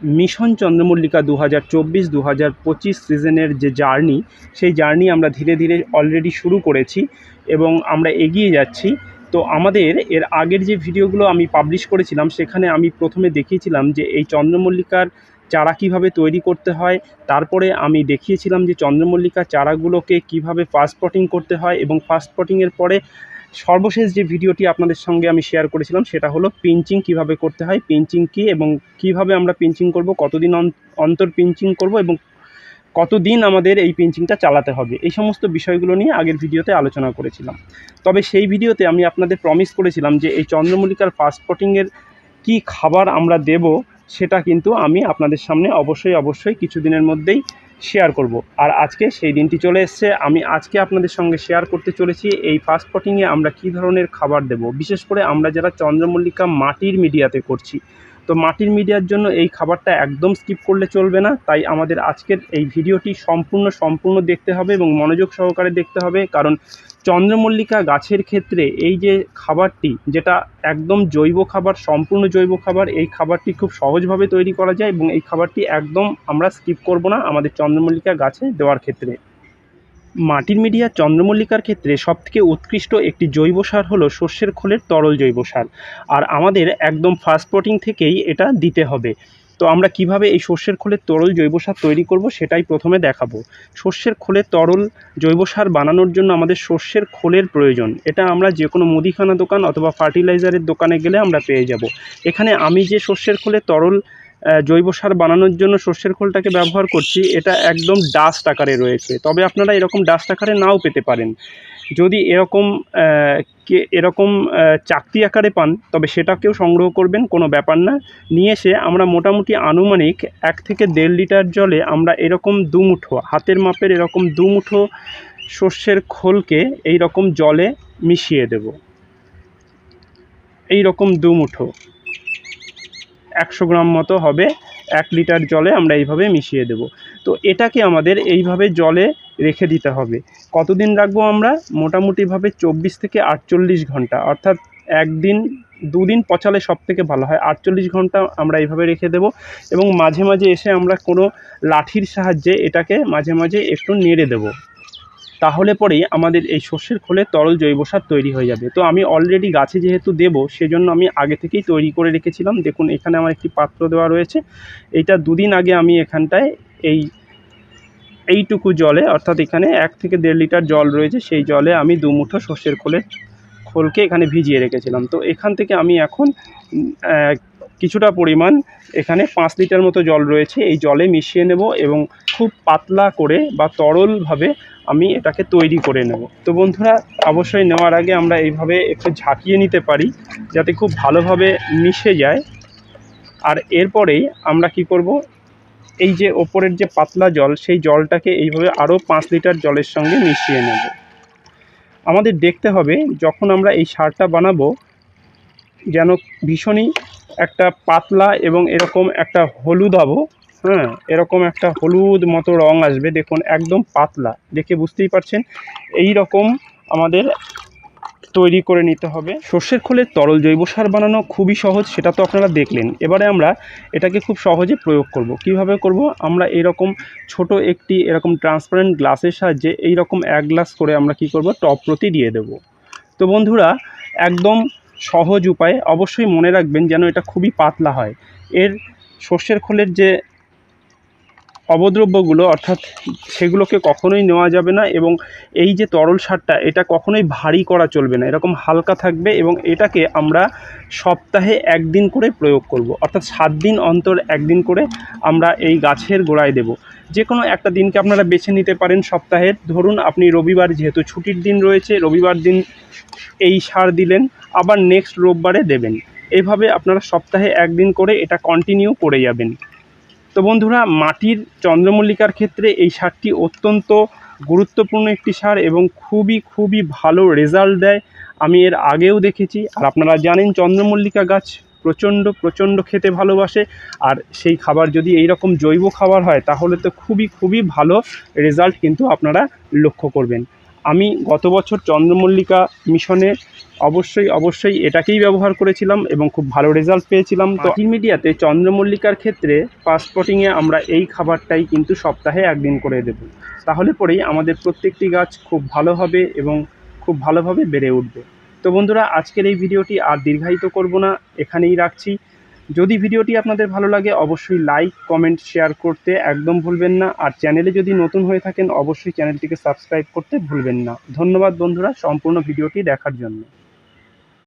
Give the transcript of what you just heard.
Mission চন্দ্রমল্লিকা দু হাজার চব্বিশ দু হাজার পঁচিশ সিজনের যে জার্নি, সেই জার্নি আমরা ধীরে ধীরে অলরেডি শুরু করেছি এবং আমরা এগিয়ে যাচ্ছি। তো আমাদের এর আগের যে ভিডিওগুলো আমি পাবলিশ করেছিলাম, সেখানে আমি প্রথমে দেখিয়েছিলাম যে এই চন্দ্রমল্লিকার চারা কীভাবে তৈরি করতে হয়, তারপরে আমি দেখিয়েছিলাম যে চন্দ্রমল্লিকা চারাগুলোকে কীভাবে ফাস্ট পটিং করতে হয় এবং ফাস্ট পটিংয়ের পরে সর্বশেষ যে ভিডিওটি আপনাদের সঙ্গে আমি শেয়ার করেছিলাম, সেটা হলো পিঞ্চিং কীভাবে করতে হয় পিঞ্চিং কি এবং কীভাবে আমরা পিঞ্চিং করব, কতদিন অন- অন্তর পিঞ্চিং করব এবং কতদিন আমাদের এই পিঞ্চিংটা চালাতে হবে। এই সমস্ত বিষয়গুলো নিয়ে আগের ভিডিওতে আলোচনা করেছিলাম। তবে সেই ভিডিওতে আমি আপনাদের প্রমিস করেছিলাম যে এই চন্দ্রমল্লিকার ফাস্ট পটিংয়ের কী খাবার আমরা দেব, সেটা কিন্তু আমি আপনাদের সামনে অবশ্যই অবশ্যই কিছুদিনের মধ্যেই শেয়ার করব। আর আজকে সেই দিনটি চলে এসছে। আমি আজকে আপনাদের সঙ্গে শেয়ার করতে চলেছি এই ফাস্ট পটিংয়ে আমরা কি ধরনের খাবার দেব। বিশেষ করে আমরা যারা চন্দ্রমল্লিকা মাটির মিডিয়াতে করছি। তো মাটির মিডিয়ার জন্য এই খাবারটা একদম স্কিপ করলে চলবে না। তাই আমাদের আজকের এই ভিডিওটি সম্পূর্ণ সম্পূর্ণ দেখতে হবে এবং মনোযোগ সহকারে দেখতে হবে। কারণ চন্দ্রমল্লিকা গাছের ক্ষেত্রে এই যে খাবারটি, যেটা একদম জৈব খাবার, সম্পূর্ণ জৈব খাবার, এই খাবারটি খুব সহজভাবে তৈরি করা যায় এবং এই খাবারটি একদম আমরা স্কিপ করব না আমাদের চন্দ্রমল্লিকা গাছে দেওয়ার ক্ষেত্রে। মাটির মিডিয়া চন্দ্রমল্লিকার ক্ষেত্রে সবথেকে উৎকৃষ্ট একটি জৈব সার হলো সর্ষের খোলের তরল জৈব সার। আর আমাদের একদম ফার্স্ট পটিং থেকেই এটা দিতে হবে। তো আমরা কীভাবে এই সর্ষের খোলের তরল জৈব সার তৈরি করব সেটাই প্রথমে দেখাবো। সর্ষের খোলের তরল জৈব সার বানানোর জন্য আমাদের সর্ষের খোলের প্রয়োজন। এটা আমরা যে কোনো মুদিখানা দোকান অথবা ফার্টিলাইজারের দোকানে গেলে আমরা পেয়ে যাব। এখানে আমি যে সর্ষের খোলে তরল জৈব সার বানানোর জন্য সর্ষের খোলটাকে ব্যবহার করছি, এটা একদম ডাস্ট আকারে রয়েছে। তবে আপনারা এরকম ডাস্ট আকারে নাও পেতে পারেন। যদি এরকম কে, এরকম চাকতি আকারে পান, তবে সেটাকেও সংগ্রহ করবেন, কোনো ব্যাপার না। নিয়ে এসে আমরা মোটামুটি আনুমানিক এক থেকে দেড় লিটার জলে আমরা এরকম দুমুঠো, হাতের মাপের এরকম দুমুঠো সর্ষের খোলকে এই রকম জলে মিশিয়ে দেব। এই রকম দুমুঠো। একশো গ্রাম মতো হবে, এক লিটার জলে আমরা এইভাবে মিশিয়ে দেব। তো এটাকে আমাদের এইভাবে জলে রেখে দিতে হবে। কতদিন রাখব আমরা? মোটামুটিভাবে চব্বিশ থেকে আটচল্লিশ ঘণ্টা। অর্থাৎ একদিন, দুদিন পচালে সব থেকে ভালো হয়। আটচল্লিশ ঘণ্টা আমরা এইভাবে রেখে দেব এবং মাঝে মাঝে এসে আমরা কোনো লাঠির সাহায্যে এটাকে মাঝে মাঝে একটু নেড়ে দেব। তাহলে পরেই আমাদের এই শস্যের খোলে তরল জৈব সার তৈরি হয়ে যাবে। তো আমি অলরেডি গাছে যেহেতু দেবো, সেজন্য আমি আগে থেকেই তৈরি করে রেখেছিলাম। দেখুন, এখানে আমার একটি পাত্র দেওয়া রয়েছে। এইটা দুদিন আগে আমি এখানটায় এই এইটুকু জলে, অর্থাৎ এখানে এক থেকে দেড় লিটার জল রয়েছে, সেই জলে আমি দু মুঠো সর্ষের খোলের খোলকে এখানে ভিজিয়ে রেখেছিলাম। তো এখান থেকে আমি এখন কিছুটা পরিমাণ এখানে পাঁচ লিটার মতো জল রয়েছে, এই জলে মিশিয়ে নেব এবং খুব পাতলা করে বা তরলভাবে আমি এটাকে তৈরি করে নেব। তো বন্ধুরা, অবশ্যই নেওয়ার আগে আমরা এইভাবে একটু ঝাঁকিয়ে নিতে পারি, যাতে খুব ভালোভাবে মিশে যায়। আর এরপরেই আমরা কি করব এই যে ওপরের যে পাতলা জল, সেই জলটাকে এইভাবে আরও পাঁচ লিটার জলের সঙ্গে মিশিয়ে নেব। আমাদের দেখতে হবে যখন আমরা এই সারটা বানাবো, যেন ভীষণই একটা পাতলা এবং এরকম একটা হলুদ হব। হ্যাঁ এরকম একটা হলুদ মতো রং আসবে। দেখুন, একদম পাতলা। দেখে বুঝতেই পারছেন? এই রকম আমাদের তৈরি করে নিতে হবে। সর্ষের খোলের তরল জৈব সার বানানো খুবই সহজ, সেটা তো আপনারা দেখলেন। এবারে আমরা এটাকে খুব সহজে প্রয়োগ করব। কীভাবে করব? আমরা এরকম ছোট একটি এরকম ট্রান্সপারেন্ট গ্লাসের সাহায্যে এই রকম এক গ্লাস করে আমরা কি করব? টপ প্রতি দিয়ে দেব। তো বন্ধুরা, একদম সহজ উপায়ে। অবশ্যই মনে রাখবেন যেন এটা খুবই পাতলা হয়। এর সর্ষের খোলের যে অবদ্রব্যগুলো, অর্থাৎ সেগুলোকে কখনোই নেওয়া যাবে না এবং এই যে তরল সারটা, এটা কখনোই ভারী করা চলবে না। এরকম হালকা থাকবে এবং এটাকে আমরা সপ্তাহে একদিন করে প্রয়োগ করব। অর্থাৎ সাত দিন অন্তর একদিন করে আমরা এই গাছের গোড়ায় দেব। যে কোনো একটা দিনকে আপনারা বেছে নিতে পারেন সপ্তাহের ধরুন, আপনি রবিবার যেহেতু ছুটির দিন রয়েছে, রবিবার দিন এই সার দিলেন, আবার নেক্সট রোববারে দেবেন। এভাবে আপনারা সপ্তাহে একদিন করে এটা কন্টিনিউ করে যাবেন। তো বন্ধুরা, মাটির চন্দ্রমল্লিকার ক্ষেত্রে এই সারটি অত্যন্ত গুরুত্বপূর্ণ একটি সার এবং খুবই খুবই ভালো রেজাল্ট দেয়। আমি এর আগেও দেখেছি, আর আপনারা জানেন চন্দ্রমল্লিকা গাছ প্রচণ্ড প্রচণ্ড খেতে ভালোবাসে, আর সেই খাবার যদি এই রকম জৈব খাবার হয়, তাহলে তো খুবই খুবই ভালো রেজাল্ট কিন্তু আপনারা লক্ষ্য করবেন। আমি গত বছর চন্দ্রমল্লিকা মিশনে অবশ্যই অবশ্যই এটাকেই ব্যবহার করেছিলাম এবং খুব ভালো রেজাল্ট পেয়েছিলাম। তো মিডিয়াতে চন্দ্রমল্লিকার ক্ষেত্রে পাসপোর্টিংয়ে আমরা এই খাবারটাই কিন্তু সপ্তাহে একদিন করে দেব। তাহলে পরেই আমাদের প্রত্যেকটি গাছ খুব ভালো হবে এবং খুব ভালোভাবে বেড়ে উঠবে। তো বন্ধুরা, আজকের এই ভিডিওটি আর দীর্ঘায়িত করব না। এখানেই রাখছি। যদি ভিডিওটি আপনাদের ভালো লাগে, অবশ্যই লাইক কমেন্ট শেয়ার করতে একদম ভুলবেন না। আর চ্যানেলে যদি নতুন হয়ে থাকেন, অবশ্যই চ্যানেলটিকে সাবস্ক্রাইব করতে ভুলবেন না। ধন্যবাদ বন্ধুরা, সম্পূর্ণ ভিডিওটি দেখার জন্য।